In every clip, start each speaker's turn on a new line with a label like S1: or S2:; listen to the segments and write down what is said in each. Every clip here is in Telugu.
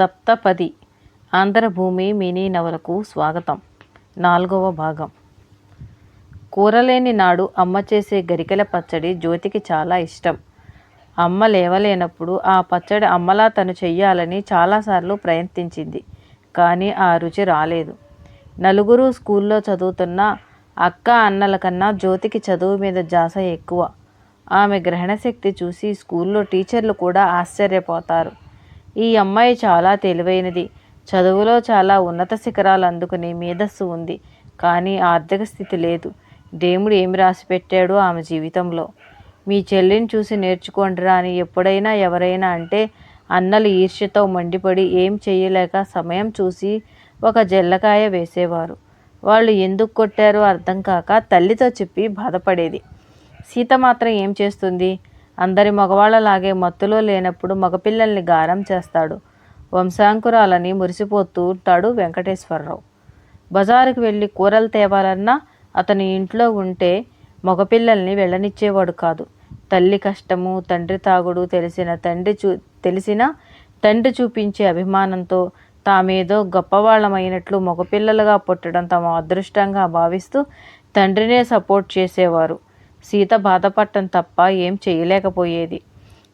S1: సప్తపది ఆంధ్రభూమి మినీ నవలకు స్వాగతం. నాలుగవ భాగం. కూరలేని నాడు అమ్మ చేసే గరికెల పచ్చడి జ్యోతికి చాలా ఇష్టం. అమ్మ లేవలేనప్పుడు ఆ పచ్చడి అమ్మలా తను చెయ్యాలని చాలాసార్లు ప్రయత్నించింది కానీ ఆ రుచి రాలేదు. నలుగురు స్కూల్లో చదువుతున్న అక్క అన్నల కన్నా జ్యోతికి చదువు మీద జాస ఎక్కువ. ఆమె గ్రహణశక్తి చూసి స్కూల్లో టీచర్లు కూడా ఆశ్చర్యపోతారు. ఈ అమ్మాయి చాలా తెలివైనది. చదువులో చాలా ఉన్నత శిఖరాలు అందుకునే మేధస్సు ఉంది. కానీ ఆర్థిక స్థితి లేదు. దేవుడు ఏమి రాసి పెట్టాడో ఆమె జీవితంలో? మీ చెల్లిని చూసి నేర్చుకోండిరా అని ఎప్పుడైనా ఎవరైనా అంటే అన్నలు ఈర్ష్యతో మండిపడి ఏం చేయలేక సమయం చూసి ఒక జల్లకాయ వేసేవారు. వాళ్ళు ఎందుకు కొట్టారో అర్థం కాక తల్లితో చెప్పి బాధపడేది. సీత మాత్రం ఏం చేస్తుంది? అందరి మగవాళ్ళలాగే మత్తులో లేనప్పుడు మగపిల్లల్ని గారం చేస్తాడు. వంశాంకురాలని మురిసిపోతూ ఉంటాడు వెంకటేశ్వరరావు. బజారుకు వెళ్ళి కూరలు తేవాలన్నా అతని ఇంట్లో ఉంటే మగపిల్లల్ని వెళ్ళనిచ్చేవాడు కాదు. తల్లి కష్టము తండ్రి తాగుడు తెలిసిన తండ్రి చూ తెలిసిన తండ్రి చూపించే అభిమానంతో తామేదో గొప్పవాళ్ళమైనట్లు మగపిల్లలుగా పుట్టడం తమ అదృష్టంగా భావిస్తూ తండ్రినే సపోర్ట్ చేసేవారు. సీత బాధపడటం తప్ప ఏం చేయలేకపోయేది.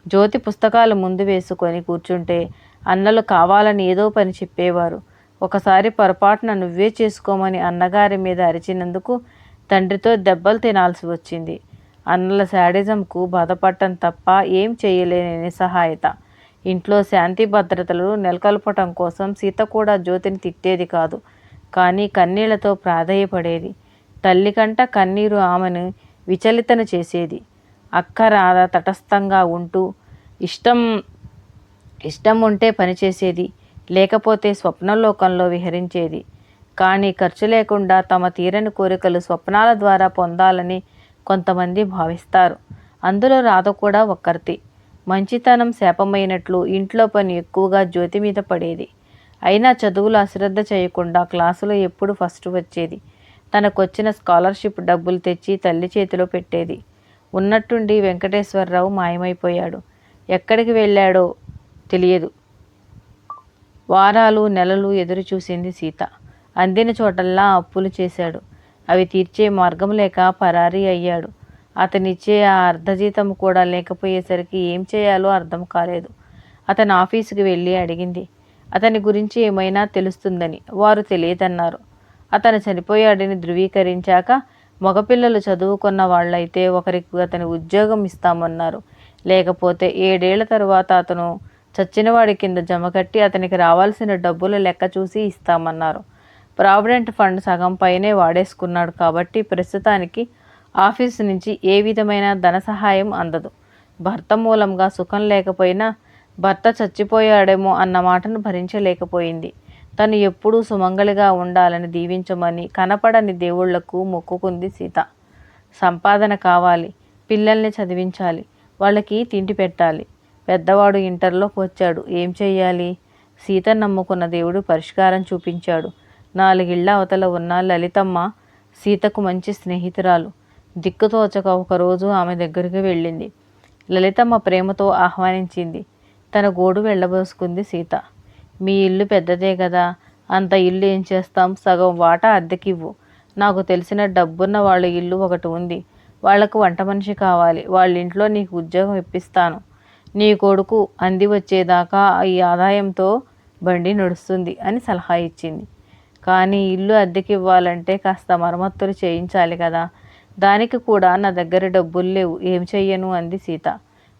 S1: జ్యోతి పుస్తకాలు ముందు వేసుకొని కూర్చుంటే అన్నలు కావాలని ఏదో పని చెప్పేవారు. ఒకసారి పొరపాటున నువ్వే చేసుకోమని అన్నగారి మీద అరిచినందుకు తండ్రితో దెబ్బలు తినాల్సి వచ్చింది. అన్నల శాడిజంకు బాధపడటం తప్ప ఏం చేయలేని నిస్సహాయత ఇంట్లో శాంతి భద్రతలు నెలకొల్పటం కోసం సీత కూడా జ్యోతిని తిట్టేది కాదు. కానీ కన్నీళ్ళతో ప్రాధేయపడేది. తల్లి కంట కన్నీరు ఆమెను విచలితను చేసేది. అక్క రాధ తటస్థంగా ఉంటూ ఇష్టం ఇష్టం ఉంటే పనిచేసేది లేకపోతే స్వప్నలోకంలో విహరించేది. కానీ ఖర్చు లేకుండా తమ తీరని కోరికలు స్వప్నాల ద్వారా పొందాలని కొంతమంది భావిస్తారు. అందులో రాధ కూడా ఒక్కరితి మంచితనం శాపమైనట్లు ఇంట్లో పని ఎక్కువగా జ్యోతి మీద పడేది. అయినా చదువులు అశ్రద్ధ చేయకుండా క్లాసులో ఎప్పుడు ఫస్ట్ వచ్చేది. తనకొచ్చిన స్కాలర్షిప్ డబ్బులు తెచ్చి తల్లి చేతిలో పెట్టేది. ఉన్నట్టుండి వెంకటేశ్వరరావు మాయమైపోయాడు. ఎక్కడికి వెళ్ళాడో తెలియదు. వారాలు నెలలు ఎదురు చూసింది సీత. అందిన చోటల్లా అప్పులు చేశాడు. అవి తీర్చే మార్గం లేక పరారీ అయ్యాడు. అతనిచ్చే ఆ అర్ధజీతం కూడా లేకపోయేసరికి ఏం చేయాలో అర్థం కాలేదు. అతను ఆఫీసుకి వెళ్ళి అడిగింది. అతని గురించి ఏమైనా తెలుస్తుందని వారు తెలియదన్నారు. అతను చనిపోయాడని ధృవీకరించాక మగపిల్లలు చదువుకున్న వాళ్ళైతే ఒకరికి అతని ఉద్యోగం ఇస్తామన్నారు. లేకపోతే ఏడేళ్ళ తరువాత అతను చచ్చినవాడి కింద జమకట్టి అతనికి రావాల్సిన డబ్బులు లెక్క చూసి ఇస్తామన్నారు. ప్రావిడెంట్ ఫండ్ సగం పైనే వాడేసుకున్నాడు కాబట్టి ప్రస్తుతానికి ఆఫీసు నుంచి ఏ విధమైన ధన సహాయం అందదు. భర్త మూలంగా సుఖం లేకపోయినా భర్త చచ్చిపోయాడేమో అన్న మాటను భరించలేకపోయింది. తను ఎప్పుడూ సుమంగళిగా ఉండాలని దీవించమని కనపడని దేవుళ్ళకు మొక్కుకుంది సీత. సంపాదన కావాలి పిల్లల్ని చదివించాలి వాళ్ళకి తిండి పెట్టాలి. పెద్దవాడు ఇంటర్లోకి వచ్చాడు ఏం చేయాలి సీత నమ్ముకున్న దేవుడు పరిష్కారం చూపించాడు. నాలుగిళ్ళ అవతల ఉన్న లలితమ్మ సీతకు మంచి స్నేహితురాలు. దిక్కుతోచక ఒకరోజు ఆమె దగ్గరికి వెళ్ళింది. లలితమ్మ ప్రేమతో ఆహ్వానించింది. తన గోడు వెళ్ళబోసుకుంది సీత. మీ ఇల్లు పెద్దదే కదా అంత ఇల్లు ఏం చేస్తాం? సగం వాటా అద్దెకివ్వు. నాకు తెలిసిన డబ్బున్న వాళ్ళ ఇల్లు ఒకటి ఉంది. వాళ్ళకు వంట మనిషి కావాలి. వాళ్ళ ఇంట్లో నీకు ఉద్యోగం ఇప్పిస్తాను. నీ కొడుకు అంది వచ్చేదాకా ఈ ఆదాయంతో బండి నడుస్తుంది అని సలహా ఇచ్చింది. కానీ ఇల్లు అద్దెకి ఇవ్వాలంటే కాస్త మరమ్మతులు చేయించాలి కదా. దానికి కూడా నా దగ్గర డబ్బులు లేవు. ఏం చెయ్యను? అంది సీత.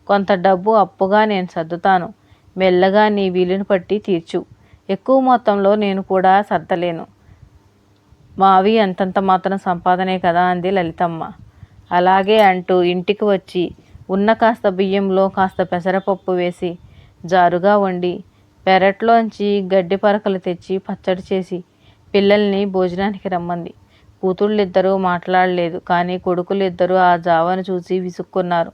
S1: కొంత డబ్బు అప్పుగా నేను సర్దుతాను. మెల్లగా నీ వీలుని పట్టి తీర్చు. ఎక్కువ మొత్తంలో నేను కూడా సర్దలేను. మావి అంతంత మాత్రం సంపాదనే కదా అంది లలితమ్మ. అలాగే అంటూ ఇంటికి వచ్చి ఉన్న కాస్త బియ్యంలో కాస్త పెసరపప్పు వేసి జారుగా వండి పెరట్లోంచి గడ్డి పరకలు తెచ్చి పచ్చడి చేసి పిల్లల్ని భోజనానికి రమ్మంది. కూతుళ్ళిద్దరూ మాట్లాడలేదు కానీ కొడుకులిద్దరూ ఆ జావను చూసి విసుక్కున్నారు.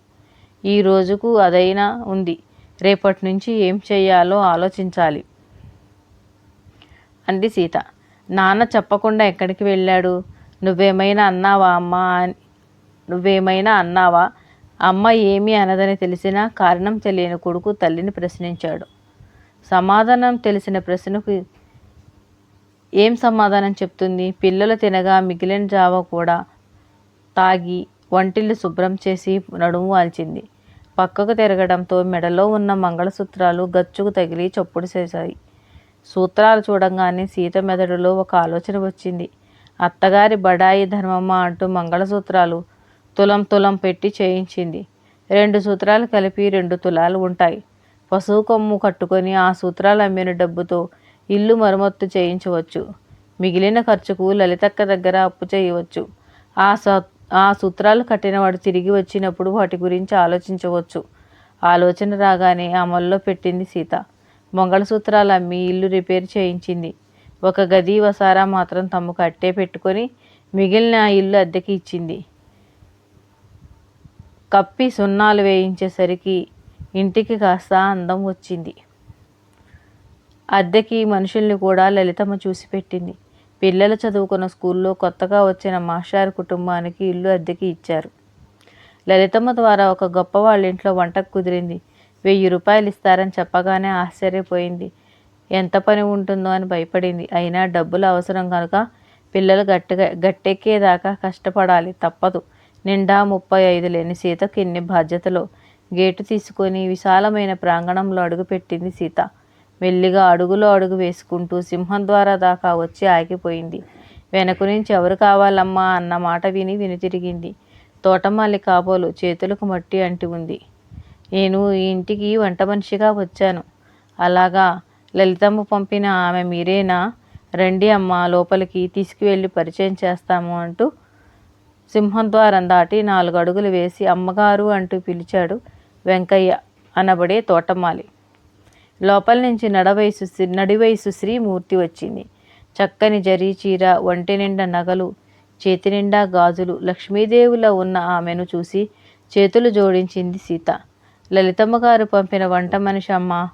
S1: ఈ రోజుకు అదైనా ఉంది. రేపటి నుంచి ఏం చేయాలో ఆలోచించాలి. అంది సీత. నాన్న చెప్పకుండా ఎక్కడికి వెళ్ళాడు? నువ్వేమైనా అన్నావా అమ్మ నువ్వేమైనా అన్నావా? అమ్మ ఏమీ అనదని తెలిసినా కారణం తెలియని కొడుకు తల్లిని ప్రశ్నించాడు. సమాధానం తెలిసిన ప్రశ్నకు ఏం సమాధానం చెప్తుంది? పిల్లలు తినగా మిగిలిన జావ కూడా తాగి వంటిల్లు శుభ్రం చేసి నడుము వాల్చింది. పక్కకు తిరగడంతో మెడలో ఉన్న మంగళసూత్రాలు గచ్చుకు తగిలి చప్పుడు చేశాయి. సూత్రాలు చూడంగానే సీత మెదడులో ఒక ఆలోచన వచ్చింది. అత్తగారి బడాయి ధర్మమ్మ అంటూ మంగళసూత్రాలు తులం తులం పెట్టి చేయించింది. రెండు సూత్రాలు కలిపి రెండు తులాలు ఉంటాయి. పశువు కొమ్ము కట్టుకొని ఆ సూత్రాలు అమ్మిన డబ్బుతో ఇల్లు మరమ్మత్తు చేయించవచ్చు. మిగిలిన ఖర్చుకు లలితక్క దగ్గర అప్పు చేయవచ్చు. ఆ ఆ సూత్రాలు కట్టినవాడు తిరిగి వచ్చినప్పుడు వాటి గురించి ఆలోచించవచ్చు. ఆలోచన రాగానే అమల్లో పెట్టింది సీత. మంగళసూత్రాలు అమ్మి ఇల్లు రిపేర్ చేయించింది. ఒక గది వసారా మాత్రం తమకు అట్టే పెట్టుకొని మిగిలిన ఇల్లు అద్దెకి ఇచ్చింది. కప్పి సున్నాలు వేయించేసరికి ఇంటికి కాస్త అందం వచ్చింది. అద్దెకి మనుషుల్ని కూడా లలితమ్మ చూసి పెట్టింది. పిల్లలు చదువుకున్న స్కూల్లో కొత్తగా వచ్చిన మాస్టార్ కుటుంబానికి ఇల్లు అద్దెకి ఇచ్చారు. లలితమ్మ ద్వారా ఒక గొప్ప వాళ్ళ ఇంట్లో వంటకు కుదిరింది. వెయ్యి రూపాయలు ఇస్తారని చెప్పగానే ఆశ్చర్యపోయింది. ఎంత పని ఉంటుందో అని భయపడింది. అయినా డబ్బులు అవసరం కనుక పిల్లలు గట్టిగా గట్టెక్కేదాకా కష్టపడాలి. తప్పదు. నిండా ముప్పై ఐదు లేని సీతకి ఎన్ని బాధ్యతలు. గేటు తీసుకొని విశాలమైన ప్రాంగణంలో అడుగుపెట్టింది సీత. మెల్లిగా అడుగులో అడుగు వేసుకుంటూ సింహం ద్వారా దాకా వచ్చి ఆగిపోయింది. వెనక నుంచి ఎవరు కావాలమ్మా అన్న మాట విని వినుతిరిగింది తోటమాలి కాబోలు చేతులకు మట్టి అంటి ఉంది. నేను ఈ ఇంటికి వంట మనిషిగా వచ్చాను. అలాగా లలితమ్మ పంపిన ఆమె మీరేనా? రండి అమ్మ లోపలికి తీసుకువెళ్ళి పరిచయం చేస్తాము అంటూ సింహం ద్వారం దాటి నాలుగు అడుగులు వేసి అమ్మగారు అంటూ పిలిచాడు వెంకయ్య అనబడే తోటమాలి. లోపల నుంచి నడవయసు నడివయసు శ్రీమూర్తి వచ్చింది. చక్కని జరీ చీర ఒంటి నిండా నగలు చేతి నిండా గాజులు లక్ష్మీదేవిలో ఉన్న ఆమెను చూసి చేతులు జోడించింది సీత. లలితమ్మ గారు పంపిన వంట మనిషి అమ్మ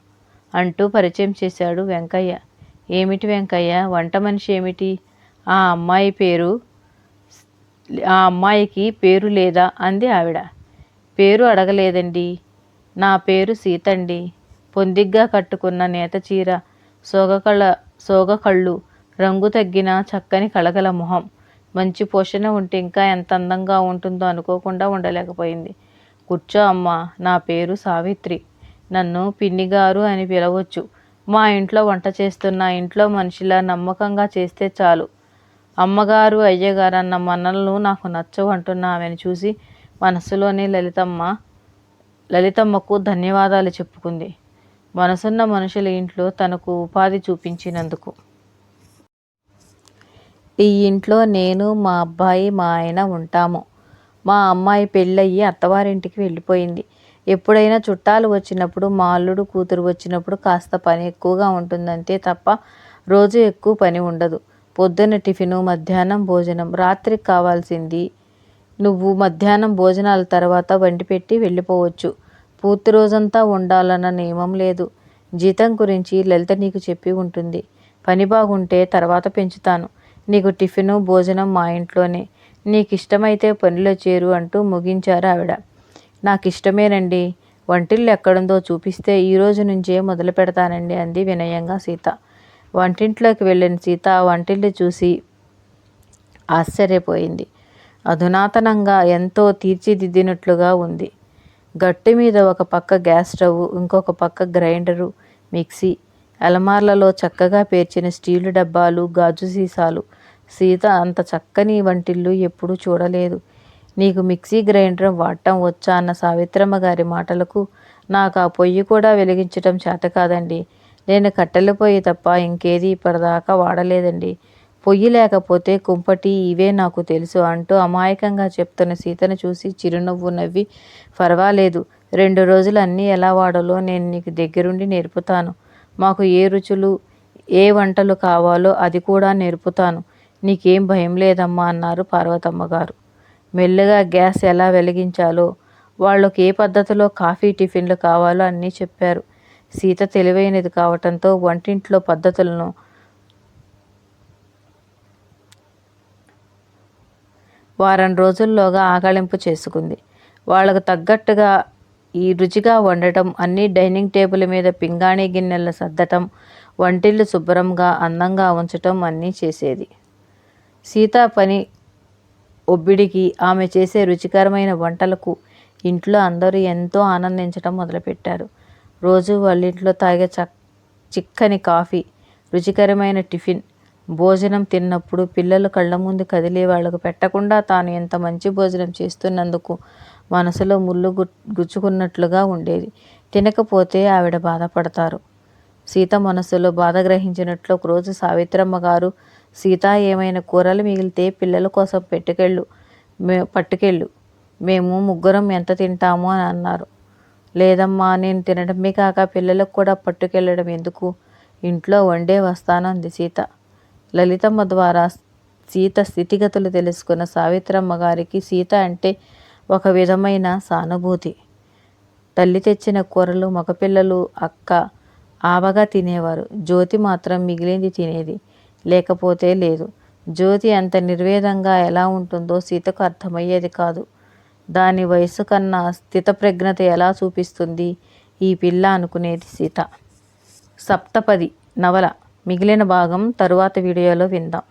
S1: అంటూ పరిచయం చేశాడు వెంకయ్య. ఏమిటి వెంకయ్య? వంట మనిషి ఏమిటి? ఆ అమ్మాయి పేరు ఆ అమ్మాయికి పేరు లేదా? అంది ఆవిడ. పేరు అడగలేదండి. నా పేరు సీతండి. పొందిగ్గా కట్టుకున్న నేతచీర సోగకళ సోగకళ్ళు రంగు తగ్గిన చక్కని కళగల మొహం. మంచి పోషణ ఉంటే ఇంకా ఎంత అందంగా ఉంటుందో అనుకోకుండా ఉండలేకపోయింది. కూర్చో అమ్మ నా పేరు సావిత్రి. నన్ను పిన్నిగారు అని పిలవచ్చు. మా ఇంట్లో వంట చేస్తున్న ఇంట్లో మనిషిలా నమ్మకంగా చేస్తే చాలు. అమ్మగారు అయ్యగారు అన్న మన్నలను నాకు నచ్చవు అంటున్న ఆమెను చూసి మనసులోనే లలితమ్మ లలితమ్మకు ధన్యవాదాలు చెప్పుకుంది. మనసున్న మనుషుల ఇంట్లో తనకు ఉపాధి చూపించినందుకు. ఈ ఇంట్లో నేను మా అబ్బాయి మా ఆయన ఉంటాము. మా అమ్మాయి పెళ్ళయ్యి అత్తవారింటికి వెళ్ళిపోయింది. ఎప్పుడైనా చుట్టాలు వచ్చినప్పుడు మా అల్లుడు కూతురు వచ్చినప్పుడు కాస్త పని ఎక్కువగా ఉంటుందంతే తప్ప రోజు ఎక్కువ పని ఉండదు. పొద్దున్న టిఫిను మధ్యాహ్నం భోజనం రాత్రికి కావాల్సింది నువ్వు మధ్యాహ్నం భోజనాల తర్వాత వండి పెట్టి వెళ్ళిపోవచ్చు. పూర్తి రోజంతా ఉండాలన్న నియమం లేదు. జీతం గురించి లలిత నీకు చెప్పి ఉంటుంది. పని బాగుంటే తర్వాత పెంచుతాను. నీకు టిఫిను భోజనం మా ఇంట్లోనే. నీకు ఇష్టమైతే పనిలో చేరు అంటూ ముగించారు ఆవిడ. నాకు ఇష్టమేనండి వంటిల్లు ఎక్కడుందో చూపిస్తే ఈ రోజు నుంచే మొదలు పెడతానండి అంది వినయంగా సీత. వంటింట్లోకి వెళ్ళిన సీత వంటిల్లు చూసి ఆశ్చర్యపోయింది. అధునాతనంగా ఎంతో తీర్చిదిద్దినట్లుగా ఉంది. గట్టి మీద ఒక పక్క గ్యాస్ స్టవ్ ఇంకొక పక్క గ్రైండరు మిక్సీ అలమార్లలో చక్కగా పేర్చిన స్టీలు డబ్బాలు గాజు సీసాలు. సీత అంత చక్కని వంటిల్లు ఎప్పుడూ చూడలేదు. నీకు మిక్సీ గ్రైండర్ వాడటం వచ్చా అన్న సావిత్రమ్మ గారి మాటలకు నాకు ఆ పొయ్యి కూడా వెలిగించటం చేత కాదండి. నేను కట్టెల పొయ్యి తప్ప ఇంకేది ఇప్పటిదాకా వాడలేదండి. పొయ్యి లేకపోతే కుంపటి ఇవే నాకు తెలుసు అంటూ అమాయకంగా చెప్తున్న సీతను చూసి చిరునవ్వు నవ్వి పర్వాలేదు రెండు రోజులు అన్నీ ఎలా వాడాలో నేను నీకు దగ్గరుండి నేర్పుతాను. మాకు ఏ రుచులు ఏ వంటలు కావాలో అది కూడా నేర్పుతాను. నీకేం భయం లేదమ్మా అన్నారు పార్వతమ్మ గారు. మెల్లగా గ్యాస్ ఎలా వెలిగించాలో వాళ్ళకి ఏ పద్ధతిలో కాఫీ టిఫిన్లు కావాలో అన్నీ చెప్పారు. సీత తెలివైనది కావటంతో వంటింట్లో పద్ధతులను వారం రోజుల్లోగా ఆకళింపు చేసుకుంది. వాళ్ళకు తగ్గట్టుగా ఈ రుచిగా వండటం అన్ని డైనింగ్ టేబుల్ మీద పింగాణి గిన్నెలు సర్దటం వంటిల్లు శుభ్రంగా అందంగా ఉంచటం అన్నీ చేసేది. సీత పని ఒబ్బిడికి ఆమె చేసే రుచికరమైన వంటలకు ఇంట్లో అందరూ ఎంతో ఆనందించడం మొదలుపెట్టారు. రోజు వాళ్ళ ఇంట్లో తాగే చక్ చిక్కని కాఫీ రుచికరమైన టిఫిన్ భోజనం తిన్నప్పుడు పిల్లలు కళ్ళ ముందు కదిలే వాళ్ళకు పెట్టకుండా తాను ఎంత మంచి భోజనం చేస్తున్నందుకు మనసులో ముళ్ళు గు గుచ్చుకున్నట్లుగా ఉండేది. తినకపోతే ఆవిడ బాధపడతారు. సీత మనసులో బాధ గ్రహించినట్లు ఒకరోజు సావిత్రమ్మ గారు సీత ఏమైనా కూరలు మిగిలితే పిల్లల కోసం పెట్టుకెళ్ళు మే పట్టుకెళ్ళు మేము ముగ్గురం ఎంత తింటాము అని అన్నారు. లేదమ్మా నేను తినడమే కాక పిల్లలకు కూడా పట్టుకెళ్ళడం ఎందుకు? ఇంట్లో వండే వస్తాను అంది సీత. లలితమ్మ ద్వారా సీత స్థితిగతులు తెలుసుకున్న సావిత్రమ్మ గారికి సీత అంటే ఒక విధమైన సానుభూతి. తల్లి తెచ్చిన కూరలు మగపిల్లలు అక్క ఆవగా తినేవారు. జ్యోతి మాత్రం మిగిలింది తినేది లేకపోతే లేదు. జ్యోతి అంత నిర్వేదంగా ఎలా ఉంటుందో సీతకు అర్థమయ్యేది కాదు. దాని వయసు కన్నా స్థితప్రజ్ఞత ఎలా చూపిస్తుంది? ఈ పిల్ల అనుకునేది సీత. సప్తపది నవల. మిగిలిన భాగం తరువాత వీడియోలో విందాం.